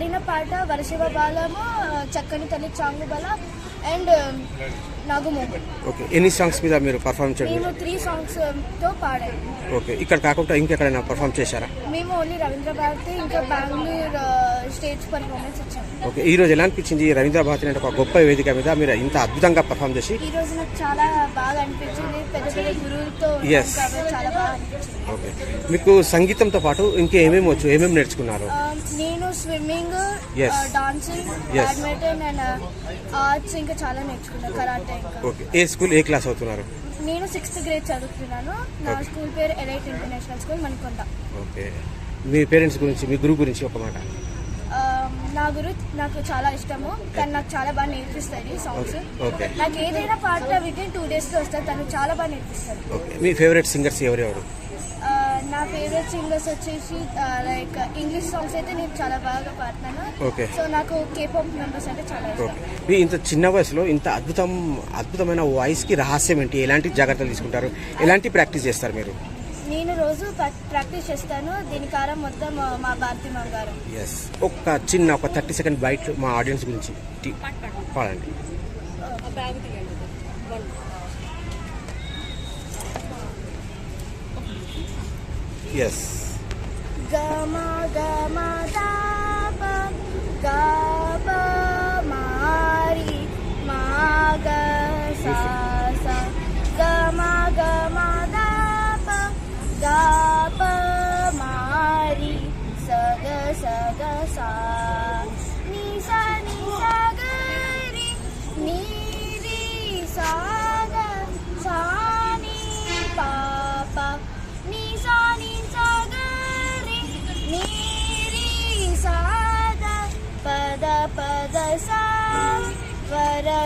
పాడిన పాట వరశివ బాలము చక్కని తల్లి చాంగుబల అండ్ నగుమోగు ఓకే ఎన్ని సాంగ్స్ మీద మీరు పర్ఫామ్ చేయడం మేము త్రీ సాంగ్స్తో పాడాము. ఓకే ఇక్కడ కాకుండా ఇంకెక్కడైనా పర్ఫామ్ చేశారా? మేము ఓన్లీ రవీంద్ర భారతి ఇంకా బెంగళూరు స్టేజ్ పర్ఫార్మెన్స్ ఇచ్చాము ఓకే ఈ రోజు ఎలా అనిపించింది రవీంద్ర భారతి అంటే ఒక గొప్ప వేదిక మీద మీరు ఇంత అద్భుతంగా పర్ఫామ్ చేసి? ఈ రోజు నాకు చాలా బాగా అనిపించింది. పెద్ద పెద్ద గురువులతో ఉన్నాం Yes. కాబట్టి చాలా బాగా అనిపించింది. ఓకే. మీకు సంగీతంతో పాటు ఇంకేమేమి వచ్చు ఏమేమి నేర్చుకున్నారు? ఆ, నేను swimming Yes. Dancing Yes. Badminton and arts ఇంకా చాలా నేర్చుకున్నాను కరాటే ఇంకా. ఓకే. ఏ స్కూల్ ఏ క్లాస్ అవుతున్నారు? నేను సిక్స్త్ గ్రేడ్ చదువుతున్నాను. నా. స్కూల్ పేరు Elite International School Manikonda. Okay. మీ పేరెంట్స్ గురించి మీ గురువు గురించి ఒక మాట. ఆ, నా గురు నాకు చాలా ఇష్టము. తను నాకు చాలా బాగా నేర్పిస్తుంది సాంగ్స్ ఓకే నాకు ఏదైనా పాట విత్ ఇన్ టూ డేస్లో వస్తుంది తను చాలా బాగా నేర్పిస్తుంది ఓకే మీ ఫేవరెట్ సింగర్స్ ఎవరెవరు? నా ఫేవరెట్ సింగర్స్ వచ్చేసి లైక్ ఇంగ్లీష్ సాంగ్స్ అయితే నేను చాలా బాగా పాడుతాను. Okay. సో నాకు కేపాప్ మెంబర్స్ అంటే చాలా ఇష్టం. ఓకే మీ ఇంత చిన్న వయసులో ఇంత అద్భుతం అద్భుతమైన వాయిస్కి రహస్యం ఏంటి? ఎలాంటి జాగ్రత్తలు తీసుకుంటారు? ఎలాంటి ప్రాక్టీస్ చేస్తారు మీరు? నేను రోజు ప్రా- ప్రాక్టీస్ చేస్తాను. దీని కారం మొత్తం మా భారతి మా గారు. ఎస్ ఒక చిన్న ఒక థర్టీ సెకండ్ బైట్ మా ఆడియన్స్ గురించి పాడండి. ఎస్ గమ గమ దాప గాప మారి మాగ సా సా గమ గమ దాప గాప మారి సగ సగ సా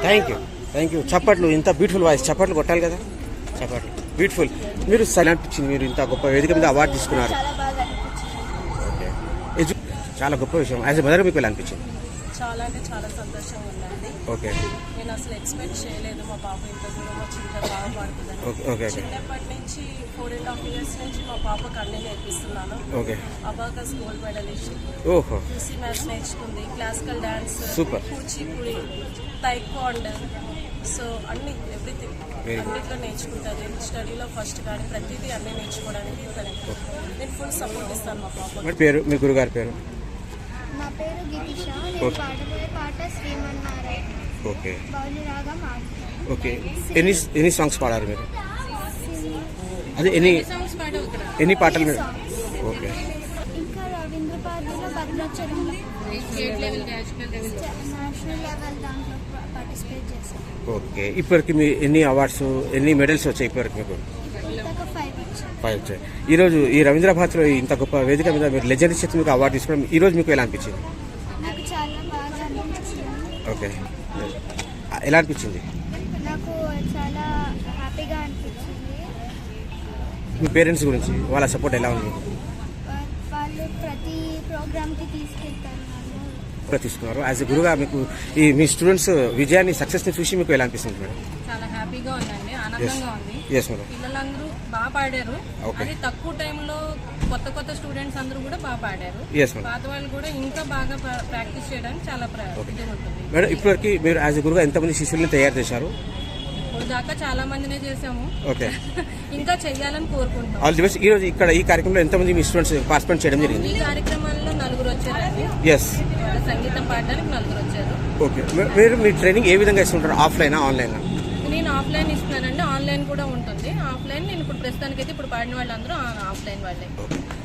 థ్యాంక్ యూ థ్యాంక్ యూ చప్పట్లు ఇంత బ్యూటిఫుల్ వాయిస్ చప్పట్లు కొట్టాలి కదా? చప్పట్లు. బ్యూటిఫుల్ మీరు సరే అనిపించింది మీరు ఇంత గొప్ప వేదిక మీద అవార్డు తీసుకున్నారు. ఓకే చాలా గొప్ప విషయం. యాజ్ ఎ మదర్ మీకు అనిపించింది? చాలా అంటే చాలా సంతోషంగా ఉందండి. ఓకే. నేను అసలు ఎక్స్పెక్ట్ చేయలేదు మా పాప ఇంత దూరం వచ్చి ఇంత బాగా పాడుతుందని. Okay okay okay. చిన్నప్పటి నుంచి ఫోర్ అండ్ హాఫ్ ఇయర్స్ నుంచి మా పాపకు అన్ని నేర్పిస్తున్నాను. ఓకే. అబాకస్ గోల్డ్ మెడలిస్ట్ ఓహో. యూసీ మ్యాథ్స్ నేర్చుకుంది classical dance. Kuchipudi taekwondo so అన్ని ఎవ్రీథింగ్. అన్నిట్లో నేర్చుకుంటుంది స్టడీలో ఫస్ట్ కానీ ప్రతిదీ అన్నీ నేర్చుకోవడానికి నేను ఫుల్ సపోర్ట్ ఇస్తాను మా పాప పేరు మీ గురుగారి పేరు? నా పేరు గితిష నేను ఓకే. పాడబోయే పాట శ్రీమన్నారాయణ. ఓకే. బౌలి రాగం ఆడుతున్నాను ఓకే. ఎన్ని ఎన్ని సాంగ్స్ పాడారు మీరు? అదే ఎన్ని ఎన్ని పాటలు మీరు? ఓకే. ఇంకా రవీంద్ర భారతిలో భద్రాచలంలో state level national level national level దాంట్లో పార్టిసిపేట్ చేశాను. ఓకే. ఇప్పటికి మీ ఎన్ని అవార్డ్స్ ఎన్ని మెడల్స్ వచ్చాయి ఇప్పటికి మీకు? వచ్చాయి. ఈరోజు ఈ రవీంద్ర భారతిలో ఇంత గొప్ప వేదిక మీద మీరు లెజెండ్ చేతి మీకు అవార్డు తీసుకోవడం ఈ రోజు మీకు ఎలా అనిపించింది? ఓకే. ఎలా అనిపించింది? నాకు చాలా హ్యాపీగా అనిపించింది. మీ పేరెంట్స్ గురించి వాళ్ళ సపోర్ట్ ఎలా ఉంది? తీసుకున్నారు. యాజ్ ఎ గురుగా మీకు ఈ మీ స్టూడెంట్స్ విజయాన్ని సక్సెస్ని చూసి మీకు ఎలా అనిపిస్తుంది మేడం? చాలా హ్యాపీగా ఉందండి. ఆనందంగా ఉంది. ఎస్ మేడం పిల్లలందరూ బాగా పాడారు. అది తక్కువ టైంలో కొత్త కొత్త స్టూడెంట్స్ అందరూ కూడా బాగా పాడారు. పాత వాళ్ళు కూడా ఇంకా బాగా ప్రా- ప్రాక్టీస్ చేయడానికి చాలా ప్ర- ఇది ఉంటుంది. మేడం ఇప్పటివరకు మీరు యాజ్ ఎ గురుగా ఎంతమంది శిష్యుల్ని తయారు చేశారు? ఇప్పుడు దాకా చాలా మందినే చేసాము ఓకే. ఇంకా కోరుకుంటున్నాం. All the best. ఈరోజు ఇక్కడ ఈ కార్యక్రమంలో ఎంతమంది మీ స్టూడెంట్స్ పార్టిసిపేట్ చేయడం జరిగింది? ఈ నలుగురు వచ్చారండి. ఎస్ సంగీతం పాడడానికి నలుగురు వచ్చారు. ఓకే. మీరు మీ ట్రైనింగ్ ఏ విధంగా ఇస్తుంటారు? ఆఫ్లైనా ఆన్లైనా? నేను ఆఫ్లైన్ ఇస్తున్నానండి. ఆన్లైన్ కూడా ఉంటుంది. ఆఫ్లైన్ నేను ఇప్పుడు ప్రస్తుతానికైతే ఇప్పుడు పాడిన వాళ్ళందరూ ఆఫ్లైన్ వాళ్ళే.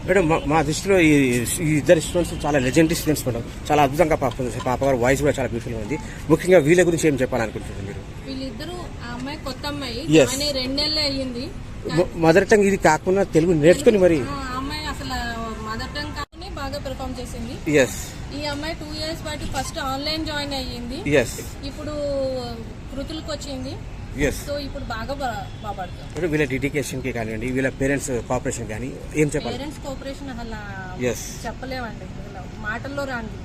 మేడం మా- దృష్టిలో ఈ ఇద్దరు స్టూడెంట్స్ చాలా లెజెండరీ స్టూడెంట్స్ మేడం. చాలా అద్భుతంగా పాప పాప గారు వాయిస్ కూడా చాలా బ్యూటిఫుల్గా ఉంది. ముఖ్యంగా వీళ్ళ గురించి ఏం చెప్పాలనుకుంటున్నారు మీరు? వీళ్ళిద్దరూ ఆ అమ్మాయి కొత్త అమ్మాయి. ఆయన రెండేళ్ళే అయ్యింది. మదర్ టంగ్ ఇది కాకుండా తెలుగు నేర్చుకుని మరి ఆ అమ్మాయి అసలు మదర్ టంగ్ కానీ బాగా పెర్ఫామ్ చేసింది. ఎస్ ఈ అమ్మాయి టూ ఇయర్స్ పాటు ఫస్ట్ ఆన్లైన్ జాయిన్ అయ్యింది. ఇప్పుడు కృతులకు వచ్చింది. సో ఇప్పుడు బాగా వీళ్ళ డెడికేషన్కి కానివ్వండి వీళ్ళ పేరెంట్స్ కోఆపరేషన్ కానీ ఏం చెప్పాలి? Parents cooperation Yes. చెప్పలేమండి. మాటల్లో రాండి.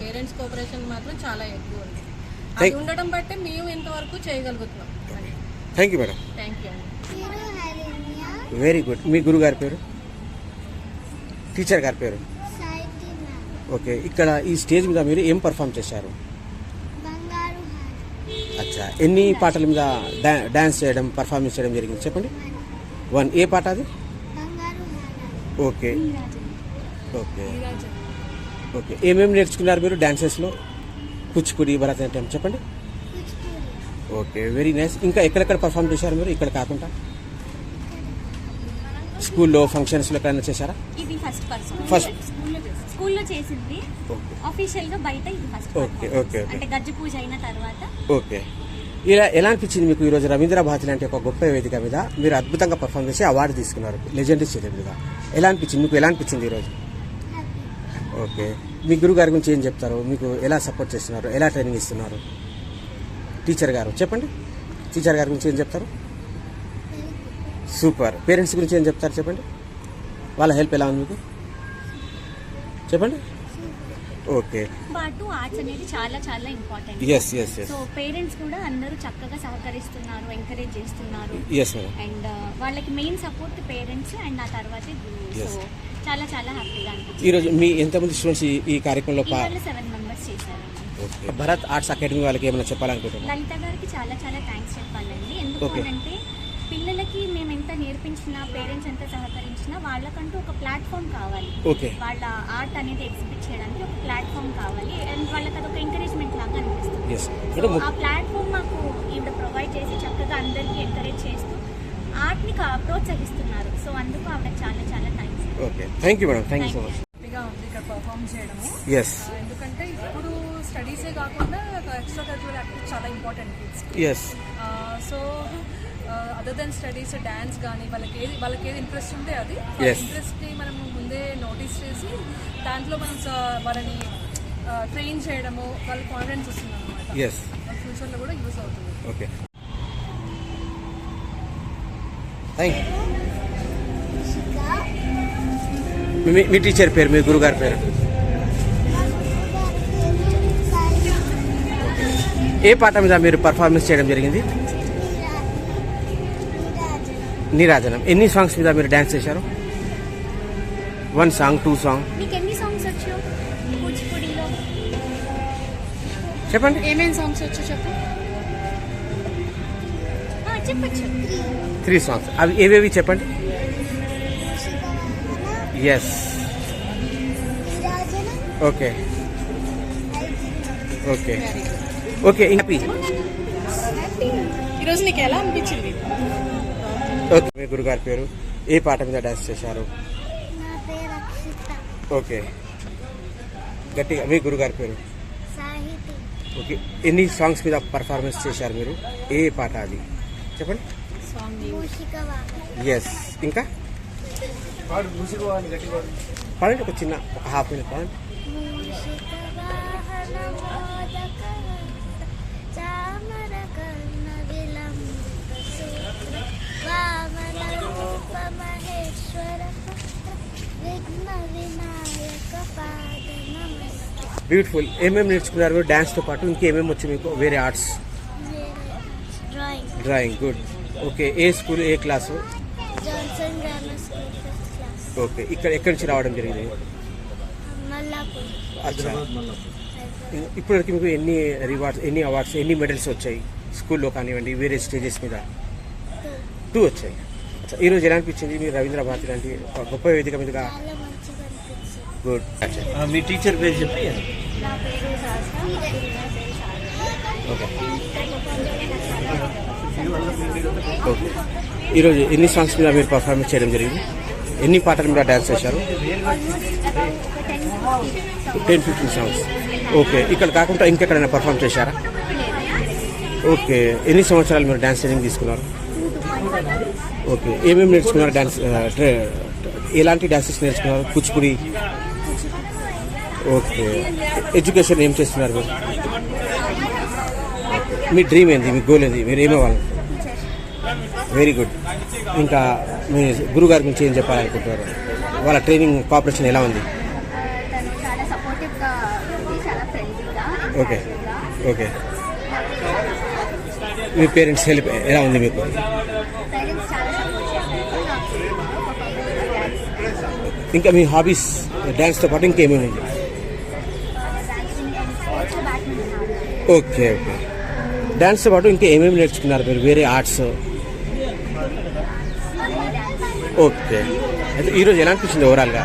పేరెంట్స్ కోఆపరేషన్ మాత్రం చాలా ఎక్కువ ఉంది. అది ఉండడం బట్టే మేము ఇంతవరకు చేయగలుగుతున్నాం. Thank you madam thank you very good మీ గురువు గారి పేరు? టీచర్ గారి పేరు? ఓకే ఇక్కడ ఈ స్టేజ్ మీద మీరు ఏం పర్ఫామ్ చేశారు? ఎన్ని పాటల మీద డా- డాన్స్ చేయడం పర్ఫార్మెన్స్ చేయడం జరిగింది? చెప్పండి. వన్ ఏ పాట అది? ఓకే. ఓకే. ఓకే. ఏమేమి నేర్చుకున్నారు మీరు డాన్సెస్లో? కూచిపూడి భరతనాట్యం చెప్పండి. Okay very nice. ఇంకా ఎక్కడెక్కడ పర్ఫామ్ చేశారు మీరు? ఇక్కడ కాకుండా. స్కూల్లో ఫంక్షన్స్లో ఎక్కడైనా చేశారా? ఇది ఫస్ట్. స్కూల్లో చేసింది. గా బయట ఇది ఫస్ట్ ఓకే, ఓకే, ఓకే. అంటే గజ్జి పూజ అయిన తర్వాత. ఓకే. ఇలా ఎలా అనిపించింది మీకు ఈరోజు రవీంద్ర భారతి లాంటి ఒక గొప్ప వేదిక మీద? మీరు అద్భుతంగా పర్ఫామ్ చేసి అవార్డు తీసుకున్నారు. లెజెండరీ చేతి మీద ఎలా అనిపించింది? మీకు ఎలా అనిపించింది ఈరోజు? ఓకే మీ గురువు గారి గురించి ఏం చెప్తారు? మీకు ఎలా సపోర్ట్ చేస్తున్నారు? ఎలా ట్రైనింగ్ ఇస్తున్నారు? టీచర్ గారు చెప్పండి. టీచర్ గారి గురించి ఏం చెప్తారు? సూపర్ పేరెంట్స్ గురించి ఏం చెప్తారు? చెప్పండి. వాళ్ళ హెల్ప్ ఎలా ఉంది మీకు? చెప్పండి. ఓకే పాటు ఆర్ట్స్ అనేది చాలా చాలా important yes yes so parents కూడా అందరూ చక్కగా సహకరిస్తున్నారు ఎంకరేజ్ చేస్తున్నారు. ఎస్ అండ్ వాళ్ళకి మెయిన్ సపోర్ట్ పేరెంట్స్ అండ్ ఆ తర్వాత. సో చాలా చాలా హ్యాపీగా అనిపించింది ఈరోజు మీ ఎంతమంది స్టూడెంట్స్ ఈ- ఈ కార్యక్రమంలో సెవెన్ మెంబర్స్ చేశారు. భరత్ ఆర్ట్స్ అకాడమీ వాళ్ళకి ఏమైనా చెప్పాలనుకుంటున్నారు? లలిత గారికి చాలా చాలా థ్యాంక్స్ చెప్పాలండి. ఎందుకు Okay. అంటే పిల్లలకి మేము ఎంత నేర్పించినా పేరెంట్స్ ఎంత సహకరించినా వాళ్ళకంటూ ఒక ప్లాట్ఫామ్ కావాలి. ఓకే. వాళ్ళ ఆర్ట్ అనేది ఎగ్జిబిట్ చేయడానికి ఒక ప్లాట్ఫామ్ కావాలి. అండ్ వాళ్ళకి అదొక ఎంకరేజ్మెంట్ లాగా అనిపిస్తుంది. ఆ ప్లాట్ఫామ్ మాకు ఈవిడ ప్రొవైడ్ చేసి చక్కగా అందరికీ ఎంకరేజ్ చేస్తూ ఆర్ట్ని కా- ప్రోత్సహిస్తున్నారు. సో అందుకు ఆవిడ చాలా చాలా thanks okay. Thank you madam thank you so much ఉంది ఇక్కడ పర్ఫామ్ చేయడము. ఎందుకంటే ఇప్పుడు స్టడీసే కాకుండా ఎక్స్ట్రా కల్చరల్ యాక్టివిటీ చాలా important kids so other than studies dance కానీ వాళ్ళకి ఏది వాళ్ళకి ఏది ఇంట్రెస్ట్ ఉంటే అది. ఇంట్రెస్ట్ని మనం ముందే నోటీస్ చేసి దాంట్లో మనం వాళ్ళని ట్రైన్ చేయడము వాళ్ళ కాన్ఫిడెన్స్ వస్తుంది అనమాట ఫ్యూచర్లో కూడా యూస్ అవుతుంది. ఓకే మీ టీచర్ పేరు మీ గురుగారి పేరు? ఏ పాట మీద మీరు పర్ఫార్మెన్స్ చేయడం జరిగింది? నీరాజనం. ఎన్ని సాంగ్స్ మీద మీరు డ్యాన్స్ చేశారు? వన్ సాంగ్ టూ సాంగ్ మీకు ఎన్ని సాంగ్స్ వచ్చు కూచిపూడిలో. చెప్పండి. ఏమేమి సాంగ్స్ వచ్చో చెప్పు. చెప్పచ్చు. త్రీ సాంగ్స్ అవి ఏవేవి చెప్పండి? Yes okay okay okay happy ఈరోజు నీకు ఎలా అనిపించింది? ఓకే మీ గురుగారి పేరు? ఏ పాట మీద డాన్స్ చేశారు? నా పేరు అక్షిత. ఓకే. గట్టిగా మీ గురుగారి పేరు? సాహితి. ఓకే. ఎన్ని సాంగ్స్ మీద పర్ఫార్మెన్స్ చేశారు మీరు? ఏ పాట అది? చెప్పండి. ఎస్ ఇంకా? పాడండి ఒక చిన్న హాఫ్ మినిట్ పాడండి. బ్యూటిఫుల్ ఏమేమి నేర్చుకున్నారు? మీరు డాన్స్తో పాటు ఇంకేమేమి వచ్చి మీకు వేరే arts? Drawing drawing good okay ఏ స్కూల్ ఏ క్లాసు? ఓకే ఇక్కడ ఎక్కడి నుంచి రావడం జరిగింది? అచ్చా. ఇప్పటివరకు మీకు ఎన్ని రివార్డ్స్ ఎన్ని అవార్డ్స్ ఎన్ని మెడల్స్ వచ్చాయి స్కూల్లో కానివ్వండి వేరే స్టేజెస్ మీద? టూ వచ్చాయి. అచ్చా ఈరోజు ఎలా అనిపించింది? మీరు రవీంద్ర భారతి లాంటి ఒక గొప్ప వేదిక మీదుగా గుడ్ ఆ, మీ టీచర్ పేరు చెప్పి. ఓకే ఓకే ఈరోజు ఎన్ని సాంగ్స్ మీద మీరు పర్ఫార్మెన్స్ చేయడం జరిగింది? ఎన్ని పాటల మీద డాన్స్ చేశారు? Ten fifteen ten fifteen songs okay ఇక్కడ కాకుండా ఇంకెక్కడైనా పర్ఫామ్ చేశారా? ఓకే ఎన్ని సంవత్సరాలు మీరు డాన్స్ ట్రైనింగ్ తీసుకున్నారు? ఓకే ఏమేమి నేర్చుకున్నారు డాన్స్ ఆ, ట్రే- ఎలాంటి డాన్సెస్ నేర్చుకున్నారు? కూచిపూడి ఓకే. ఎడ్యుకేషన్ ఏం చేస్తున్నారు మీరు? మీ డ్రీమ్ ఏంది? మీ గోల్ ఏంది? మీరు ఏమవ్వాలి వెరీ గుడ్ ఇంకా మీ గురుగారి గురించి ఏం చెప్పాలనుకుంటున్నారు? వాళ్ళ ట్రైనింగ్ కాపరేషన్ ఎలా ఉంది? ఓకే ఓకే మీ పేరెంట్స్ హెల్ప్ ఎలా ఉంది మీకు? ఇంకా మీ హాబీస్ డ్యాన్స్తో పాటు ఇంకేమేమి ఉంది డాన్సింగ్ స్పోర్ట్స్ బ్యాడ్మింటన్ ఆడతాను ఓకే ఓకే. డ్యాన్స్తో పాటు ఇంకా ఏమేమి నేర్చుకున్నారు మీరు? వేరే ఆర్ట్స్? ఓకే. అయితే ఈరోజు ఎలా అనిపించింది ఓవరాల్గా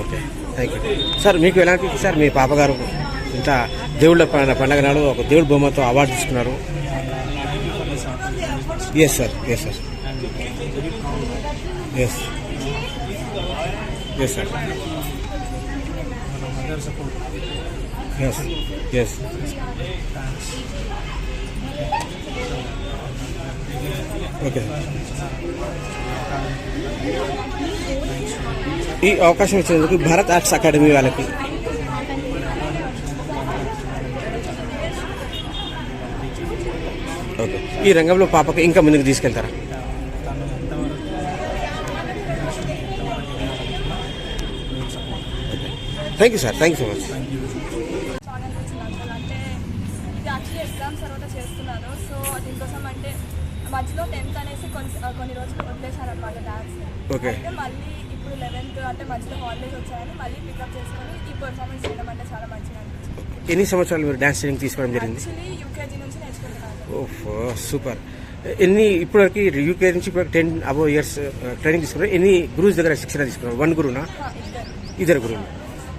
ఓకే. థ్యాంక్ యూ సార్ మీకు ఎలా అనిపించింది? సార్ మీ పాపగారు ఇంత దేవుళ్ళ పండగ నాడు ఒక దేవుడి బొమ్మతో అవార్డు తీసుకున్నారు. Yes sir yes sir yes yes sir yes yes okay ఈ అవకాశం ఇచ్చినందుకు భారత్ ఆర్ట్స్ అకాడమీ వాళ్ళకి. ఓకే ఈ రంగంలో పాపకి ఇంకా ముందుకు తీసుకెళ్తారా? Thank you sir thank you so much exams తర్వాత చేస్తున్నాను సో దీనికోసం అంటే మధ్యలో టెన్త్ అనేసి కొన్ని కొన్ని రోజులు వదిలేశాను అనమాట డాన్స్. అయితే మళ్ళీ ఇప్పుడు లెవెన్త్ అంటే మధ్యలో హాలిడేస్ వచ్చాయని మళ్ళీ పికప్ చేసుకొని ఈ పర్ఫార్మెన్స్ చేయడం అంటే చాలా మంచిగా అనిపించింది ఎన్ని సంవత్సరాలు మీరు డాన్స్ ట్రైనింగ్ తీసుకోవడం జరిగింది? యూకేజీ నుంచి నేర్చుకుంటున్నాను. ఓఫ్ సూపర్ ఎన్ని ఇప్పటివరకు యూకే నుంచి ఇప్పుడు టెన్ అబో ఇయర్స్ ట్రైనింగ్ తీసుకున్నారు? ఎన్ని గురువుస్ దగ్గర శిక్షణ తీసుకున్నారు? వన్ గురువునా? ఇద్దరు గురువులు.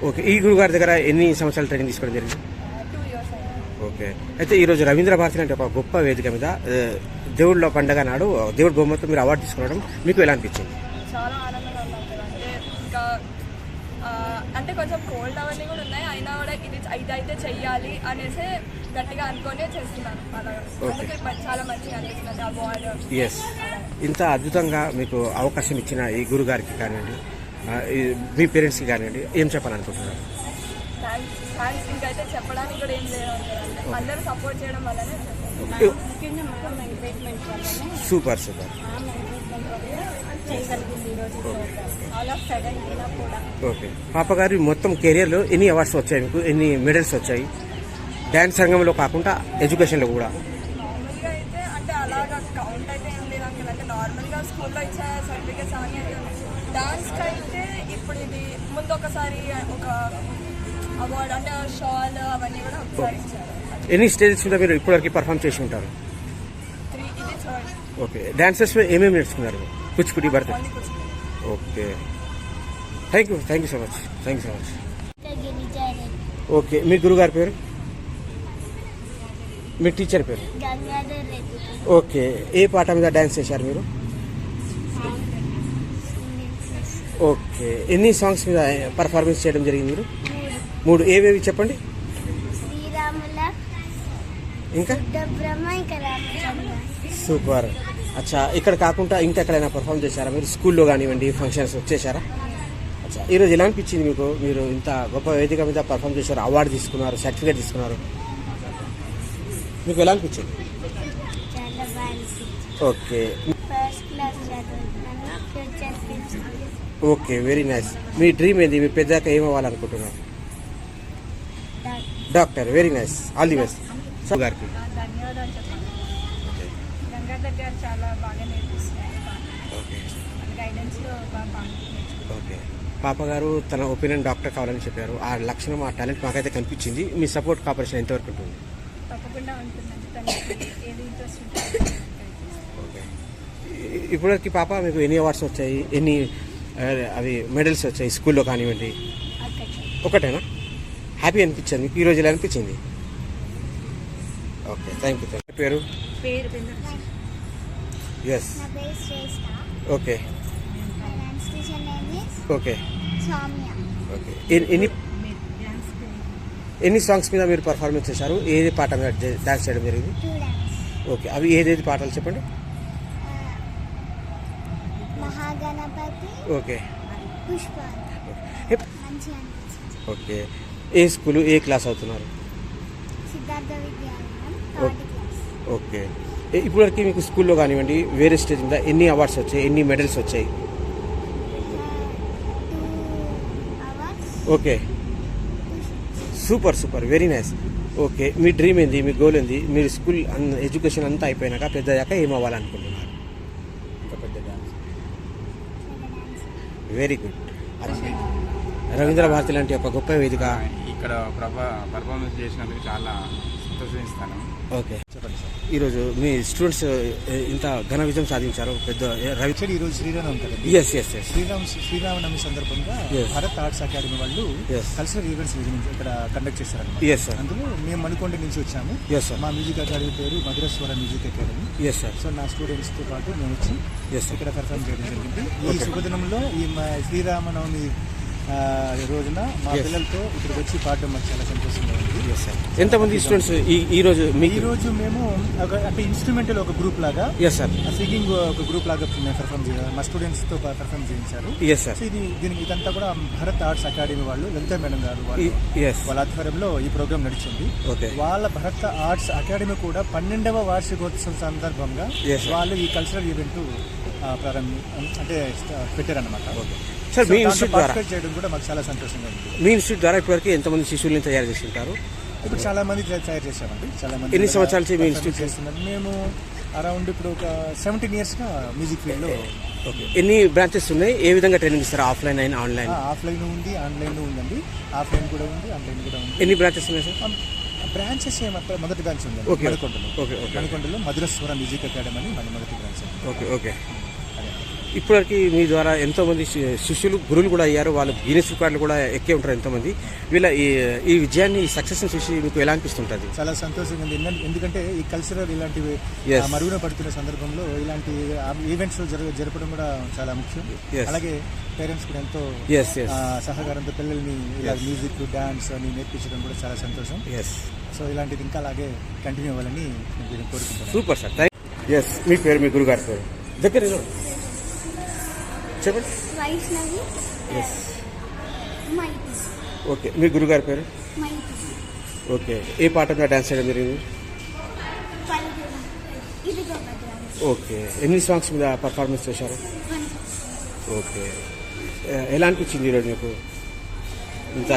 ఓకే. ఈ గురువు గారి దగ్గర ఎన్ని సంవత్సరాలు ట్రైనింగ్ తీసుకోవడం జరిగింది? ఓకే. అయితే ఈరోజు రవీంద్ర భారతి అంటే ఒక గొప్ప వేదిక మీద దేవుళ్ళ పండగ నాడు దేవుడి బొమ్మతో మీరు అవార్డు తీసుకోవడం మీకు ఎలా అనిపించింది? చాలా ఆనందంగా అంటే ఇంకా ఆ, అంటే కొంచెం కోల్డ్ అవన్నీ కూడా ఉన్నాయి. అయినా కూడా ఇది ఇది అయితే చెయ్యాలి అనేసి గట్టిగా అనుకొని చేస్తున్నాను. అందుకే చాలా మంచిగా అనిపిస్తుంది అవార్డు ఎస్ ఇంత అద్భుతంగా మీకు అవకాశం ఇచ్చిన ఈ గురువు గారికి కానివ్వండి మీ పేరెంట్స్కి కానివ్వండి ఏం చెప్పాలనుకుంటున్నారు? థ్యాంక్స్ థ్యాంక్స్ ఇంకైతే చెప్పడానికి కూడా ఏం లేదు అంటే అందరూ సపోర్ట్ చేయడం వల్లనే చెప్పాను ముఖ్యంగా మా ఎంకరేజ్మెంట్ వల్లనే సూపర్ సూపర్. ఓకే. పాపగారి మొత్తం కెరియర్లో ఎన్ని అవార్డ్స్ వచ్చాయి మీకు? ఎన్ని మెడల్స్ వచ్చాయి? డ్యాన్స్ రంగంలో కాకుండా ఎడ్యుకేషన్లో కూడా. అంటే అలాగా కౌంట్ అయితే ఏం లేదు అంటే నార్మల్గా స్కూల్లో ఇచ్చే సర్టిఫికేట్స్ అవన్నీ డాన్స్కి అయితే ఇప్పుడు ఇది ముందు ఒకసారి ఒక అవార్డు అంటే షాల్ అవన్నీ కూడా ఒకసారి ఇచ్చారు. ఎన్ని స్టేజెస్ మీద మీరు ఇప్పటివరకు పర్ఫామ్ చేసి ఉంటారు? త్రీ ఇది థర్డ్. ఓకే. డాన్సెస్ ఏమేమి నేర్చుకున్నారు? కూచిపూడి భరత. Only okay. Thank you thank you so much thank you so much okay. మీ గురుగారి పేరు? మీ టీచర్ పేరు? ఓకే. ఏ పాట మీద డాన్స్ చేశారు మీరు? ఓకే. ఎన్ని సాంగ్స్ మీద పర్ఫార్మెన్స్ చేయడం జరిగింది మీరు? మూడు. ఏవేవి చెప్పండి? ఇంకా? సూపర్. అచ్చా ఇక్కడ కాకుండా ఇంకా ఎక్కడైనా పర్ఫామ్ చేశారా? మీరు స్కూల్లో కానివ్వండి ఫంక్షన్స్ వచ్చేసారా అచ్చా ఈరోజు ఎలా అనిపించింది మీకు? మీరు ఇంత గొప్ప వేదిక మీద పర్ఫామ్ చేశారు అవార్డు తీసుకున్నారు సర్టిఫికేట్ తీసుకున్నారు. మీకు ఎలా అనిపించింది. ఓకే ఫస్ట్ క్లాస్ చదువుతున్నాను future future okay very nice మీ డ్రీమ్ ఏంది? మీ పెద్దాక ఏం అవ్వాలనుకుంటున్నారు? Doctor very nice all the best గారికి. ధన్యవాదాలు చెప్పాలి గంగాధర్ గారు చాలా బాగా నేర్పిస్తున్నారు. ఓకే గైడెన్స్లో బాగా బాగా నేర్చుకుంటారు ఓకే పాప గారు తన ఒపీనియన్ డాక్టర్ కావాలని చెప్పారు. ఆ లక్షణం ఆ టాలెంట్ మాకైతే కనిపించింది. మీ సపోర్ట్ కాపరేషన్ ఎంతవరకు ఉంటుంది? ఇప్పటివరకు పాప మీకు ఎన్ని అవార్డ్స్ వచ్చాయి? ఎన్ని అవి మెడల్స్ వచ్చాయి స్కూల్లో కానివ్వండి. ఒకటేనా? హ్యాపీ అనిపించింది? మీకు ఈరోజు ఎలా అనిపించింది? ఓకే థ్యాంక్ యూ థ్యాంక్ పేరు? ఎస్ ఓకే ఓకే ఓకే ఎన్ని- ఎన్ని సాంగ్స్ మీద మీరు పర్ఫార్మెన్స్ చేశారు? ఏది పాట మీద డాన్స్ చేయడం జరిగింది? ఓకే అవి ఏదేది పాటలు చెప్పండి? ఓకే. ఓకే. ఏ స్కూలు ఏ క్లాస్ అవుతున్నారు? ఓకే. ఇప్పటివరకు మీకు స్కూల్లో కానివ్వండి వేరే స్టేజ్ మీద ఎన్ని అవార్డ్స్ వచ్చాయి ఎన్ని మెడల్స్ వచ్చాయి? Okay. Super super. Very nice. Okay. మీ డ్రీమ్ ఏంది మీ గోల్ ఏంది? మీరు స్కూల్ ఎడ్యుకేషన్ అంతా అయిపోయినాక పెద్దయ్యాక ఏం అవ్వాలనుకుంటున్నారు ఇంకా పెద్ద dance very good Ravindra Bharathi లాంటి ఒక గొప్ప వేదిక. ఇక్కడ ప్రభా పర్ఫార్మెన్స్ చేసినందుకు చాలా సంతోషిస్తాను. ఓకే ఈరోజు మీ స్టూడెంట్స్ ఇంత ఘన విజయం సాధించారు పెద్ద రవి ఈరోజు Sriram yes yes yes Sriram Sriramanavami సందర్భంగా. భారత్ ఆర్ట్స్ అకాడమీ వాళ్ళు. కల్చరల్ ఈవెంట్స్ ఇక్కడ కండక్ట్ చేశారన్నమాట Yes, sir. అందులో మేము మణికొండ నుంచి వచ్చాము Yes, sir. మా మ్యూజిక్ అకాడమీ పేరు Madhuraswara music academy yes sir so నా స్టూడెంట్స్తో పాటు మేము వచ్చి sir. ఇక్కడ పెర్ఫామ్ చేయడం జరిగింది ఈ. శుభదినంలో ఈ శ్రీరామనవమి రోజున మా. పిల్లలతో ఇక్కడికి వచ్చి పాడడం మాకు చాలా సంతోషంగా ఉంది. ఎంతమంది స్టూడెంట్స్ ఈ రోజు ఈ రోజు మేము అంటే ఇన్స్ట్రుమెంటల్ ఒక గ్రూప్ లాగా ఎస్ సార్ సింగింగ్ ఒక గ్రూప్ లాగా పెర్ఫామ్ చేయాలి మా స్టూడెంట్స్తో పెర్ఫామ్ చేయించారు. ఎస్ సార్ ఇది దీనికి ఇదంతా కూడా భారత్ ఆర్ట్స్ అకాడమీ వాళ్ళు లలిత మేడం గారు వాళ్ళు ఆధ్వర్యంలో ఈ ప్రోగ్రామ్ నడిచింది. వాళ్ళ భరత్ ఆర్ట్స్ అకాడమీ కూడా పన్నెండవ వార్షికోత్సవం సందర్భంగా. వాళ్ళు ఈ కల్చరల్ ఈవెంట్ ప్రారంభ అంటే పెట్టారనమాట సార్ మీ ఇన్స్టిట్యూట్ ద్వారా. చేయడం కూడా మాకు చాలా సంతోషంగా ఉంది. మీ ఇన్స్టిట్యూట్ ద్వారా ఇప్పటివరకు ఎంతమంది శిశువుల్ని తయారు చేసి ఉంటారు ఇప్పుడు చాలా మంది తయ- తయారు చేశామండి. చాలా మంది ఎన్ని సంవత్సరాల నుంచి మీ ఇన్స్టిట్యూట్ చేస్తున్నారు. మేము అరౌండ్ ఇప్పుడు ఒక సెవెంటీన్ ఇయర్స్గా మ్యూజిక్ ఫీల్డ్లో ఓకే ఎన్ని బ్రాంచెస్ ఉన్నాయి? ఏ విధంగా ట్రైనింగ్ ఇస్తారు? ఆఫ్లైన్ అయినా ఆన్లైన్ ఆఫ్లైన్ ఉంది ఆన్లైన్ ఉందండి. ఆఫ్లైన్ కూడా ఉంది ఆన్లైన్ కూడా ఉంది. ఎన్ని బ్రాంచెస్ ఉన్నాయి సార్ బ్రాంచెస్ ఏమంటారు మొదటి బ్రాంచ్ ఉంది Okay. మణికొండలో. మధురస్వర మ్యూజిక్ అకాడమీ అని మన మొదటి బ్రాంచ్. ఓకే ఓకే అదే. ఇప్పటివరకు మీ ద్వారా ఎంతో మంది శి- శిష్యులు గురువులు కూడా అయ్యారు. వాళ్ళు గిన్నెస్ రికార్డులు కూడా ఎక్కే ఉంటారు ఎంతో మంది వీళ్ళ ఈ ఈ విజయాన్ని ఈ సక్సెస్ చూసి మీకు ఎలా అనిపిస్తుంటుంది? చాలా సంతోషంగా ఉంది. ఎందు- ఎందుకంటే ఈ కల్చరల్ ఇలాంటివి మరుగున పడుతున్న సందర్భంలో ఇలాంటి ఈవెంట్స్ జరపడం కూడా చాలా ముఖ్యం. అలాగే పేరెంట్స్ కూడా ఎంతో సహకారంతో పిల్లల్ని. మ్యూజిక్ డాన్స్ అని నేర్పించడం కూడా చాలా సంతోషం. సో ఇలాంటిది ఇంకా అలాగే కంటిన్యూ అవ్వాలని నేను కోరుకుంటున్నాను. సూపర్ సార్ ఎస్ మీ పేరు మీ గురుగారి పేరు. దగ్గర. చెప్పండి. వైష్ణవి. ఎస్ ఓకే మీ గురుగారి పేరు? ఓకే ఏ పాట మీద డాన్స్ చేయడం జరిగింది? ఓకే ఎన్ని సాంగ్స్ మీద పర్ఫార్మెన్స్ చేశారు? ఓకే. ఎలా అనిపించింది ఈరోజు మీకు? ఇంత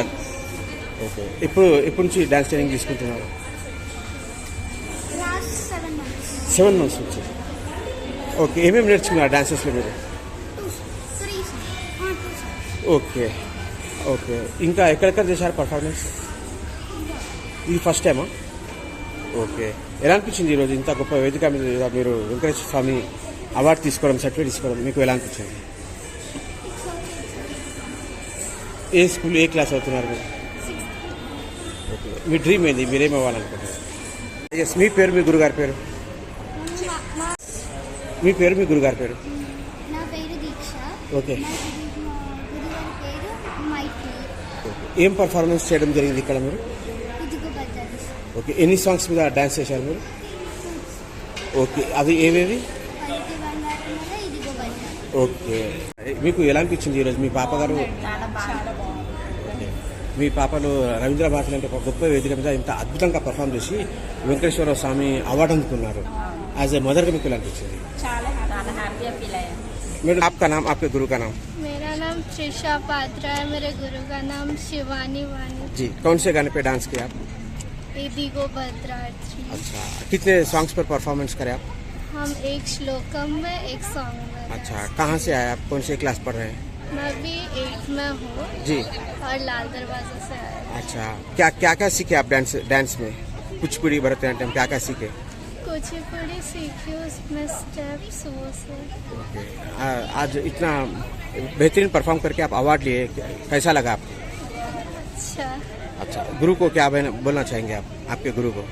ఓకే ఇప్పుడు ఎప్పటి నుంచి డాన్స్ ట్రైనింగ్ తీసుకుంటున్నారు? Seven months. నుంచి. ఓకే ఏమేమి నేర్చుకున్నారు డాన్సెస్లో మీరు? ఓకే. ఓకే. ఇంకా ఎక్కడెక్కడ చేశారు పర్ఫార్మెన్స్ ఇది ఫస్ట్ టైమా ఓకే. ఎలా అనిపించింది ఈరోజు ఇంత గొప్ప వేదిక మీద మీరు వెంకటేశ్వర స్వామి అవార్డు తీసుకోవడం సర్టిఫికేట్ తీసుకోవడం మీకు ఎలా అనిపించింది? ఏ స్కూల్ ఏ క్లాస్ అవుతున్నారు మీరు? ఓకే. మీ డ్రీమ్ ఏంది? మీరేం అవ్వాలనుకుంటున్నారు ఎస్ మీ పేరు మీ గురుగారి పేరు? మీ పేరు మీ గురుగారి పేరు? ఓకే మా గురు- మా గురుగారి పేరు మైత్రి ఓకే ఏం పర్ఫార్మెన్స్ చేయడం జరిగింది ఇక్కడ మీరు ఇదిగో బజాజ్ ఓకే ఎన్ని సాంగ్స్ మీద డాన్స్ చేశారు మీరు ఓకే అది ఏవేవి పలికి బంగారం వల్ల ఇదిగో బజాజ్ ఓకే మీకు ఎలా అనిపించింది ఈరోజు మీ పాప గారు ఓకే. మీ పాపలు రవీంద్ర భారతి అంటే ఒక గొప్ప వేదిక మీద ఇంత అద్భుతంగా పర్ఫామ్ చేసి వెంకటేశ్వర స్వామి అవార్డు అందుకున్నారు యాజ్ ఏ మదర్గా మీకు ఎలా అనిపించింది చాలా చాలా హ్యాపీగా ఫీల్ అయ్యాను మేడం आपका नाम आपके गुरु का नाम मेरा नाम त्रिशा पात्रा है मेरे गुरु का नाम शिवानी वानी। जी कौन से गाने पे डांस किया आप भद्रार्थी। अच्छा कितने सॉन्ग्स पर परफॉर्मेंस करे आप? हम एक श्लोकम में एक सॉन्ग में अच्छा कहाँ से आए आप? कौन से क्लास पढ़ रहे हैं? मैं भी एट में हूँ। जी। और लाल दरवाज़ा से आया। अच्छा क्या क्या क्या सीखे आप डांस डांस में? कुछ पीढ़ी भरतनाट्यम क्या क्या सीखे? कुछ कुचिपुड़ी सीखी उसमें स्टेप्स वो से आज इतना बेहतरीन परफॉर्म करके आप अवार्ड लिए कैसा लगा आपको। अच्छा। अच्छा गुरु को क्या बोलना चाहेंगे आप? आपके गुरु को।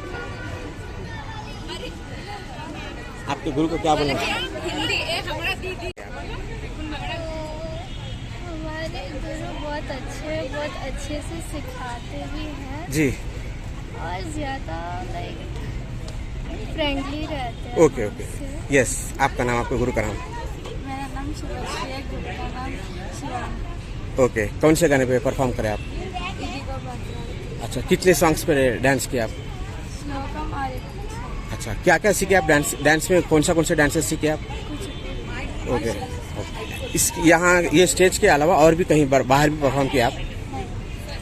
आपके गुरु को क्या बोलना चाहेंगे? हमारे गुरु बहुत अच्छे हैं बहुत अच्छे से सिखाते भी हैं। जी। और ज़्यादा लाइक फ्रेंडली रहते हैं। ओके ओके यस आपका नाम आपके गुरु का नाम। ओके कौन से गाने पे परफॉर्म करें आप? अच्छा कितने सॉन्ग्स पे डांस किया आप? अच्छा क्या क्या सीखे आप डांस डांस में? कौन सा कौन सा डांसेस सीखे आप ओके। इस यहाँ ये स्टेज के अलावा और भी कहीं बार- बाहर भी परफॉर्म किया आप?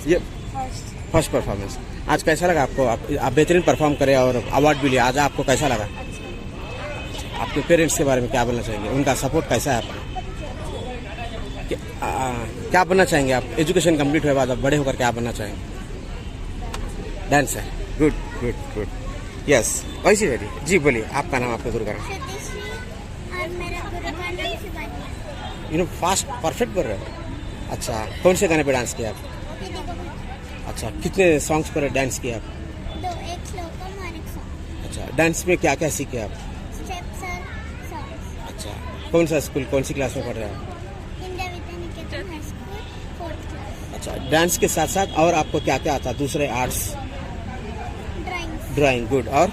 ये फ़र्स्ट फ़र्स्ट परफॉर्मेंस आज कैसा लगा आपको? आप, आप बेहतरीन परफॉर्म करें और अवार्ड भी लिया। आज आपको कैसा लगा? आपके पेरेंट्स के बारे में क्या बोलना चाहेंगे? उनका सपोर्ट कैसा है आपका? क्या- आ, क्या बनना चाहेंगे आप? एजुकेशन कंप्लीट हुए बाद आप बड़े होकर क्या बनना चाहेंगे? डांस है। गुड गुड गुड यस वैसी रेडी जी बोलिए आपका नाम आपको गुरु यू नो फास्ट परफेक्ट कर रहे हो? अच्छा कौन से गाने पे डांस किया आप अच्छा कितने सॉन्ग्स पर डांस किया आप अच्छा डांस में क्या क्या सीखे आप स्टेप्स और सॉन्ग्स अच्छा कौन सा स्कूल कौन सी क्लास में पढ़ रहे हैं? अच्छा डांस के साथ साथ और आपको क्या क्या आता दूसरे आर्ट्स ड्राइंग गुड और?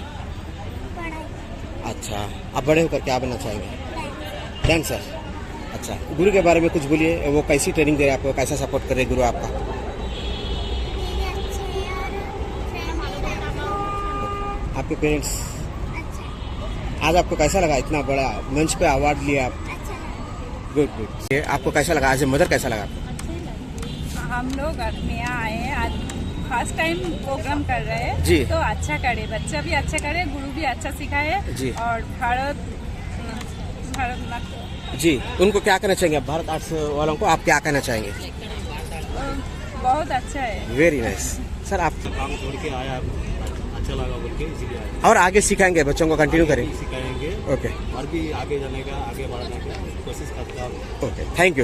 अच्छा आप बड़े होकर क्या बनना चाहेंगे? डांसर अच्छा गुरु के बारे में कुछ बोलिए वो कैसी ट्रेनिंग दे रहे हैं आपको कैसा सपोर्ट कर रहे गुरु आपका? आपके पेरेंट्स आज आपको कैसा लगा? इतना बड़ा मंच पे अवार्ड लिया आप। अच्छा गुड गुड ये आपको कैसा लगा? आज मदर कैसा लगा आपको? हम लोग यहाँ आए हैं। आज फ़र्स्ट टाइम प्रोग्राम कर रहे हैं। जी। तो अच्छा करे। बच्चा भी अच्छा करे गुरु भी अच्छा सिखाए। जी। और भारत भारत जी। उनको क्या कहना चाहेंगे भारत आर्ट्स वालों को आप क्या कहना चाहेंगे? बहुत अच्छा है। वेरी नाइस सर आप काम छोड़ के आया अच्छा लगा बोल के इसीलिए और आगे सिखाएँगे बच्चों को कंटिन्यू करेंगे सिखाएँगे ओके और भी आगे जाने का आगे बढ़ाने का कोशिश करता हूँ। Okay thank you